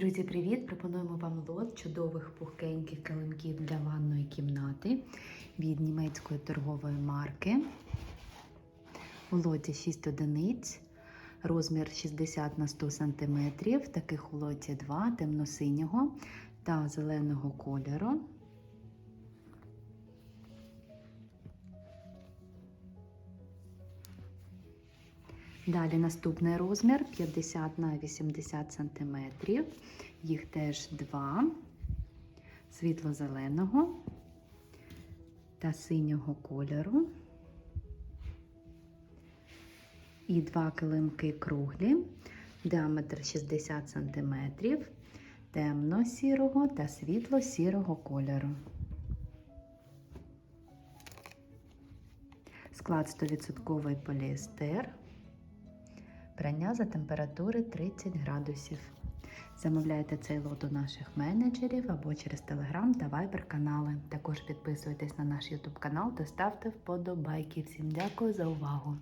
Друзі, привіт! Пропонуємо вам лот чудових пухкеньких килимків для ванної кімнати від німецької торгової марки. У лоті 6 одиниць, розмір 60 на 100 см. Таких у лоті 2 темно-синього та зеленого кольору. Далі наступний розмір 50 на 80 см. Їх теж два світло-зеленого та синього кольору. І два килимки круглі, діаметр 60 см, темно-сірого та світло-сірого кольору. Склад 100% поліестер. Прання за температури 30 градусів. Замовляйте цей лот у наших менеджерів або через Telegram та Viber канали. Також підписуйтесь на наш YouTube канал та ставте вподобайки. Всім дякую за увагу!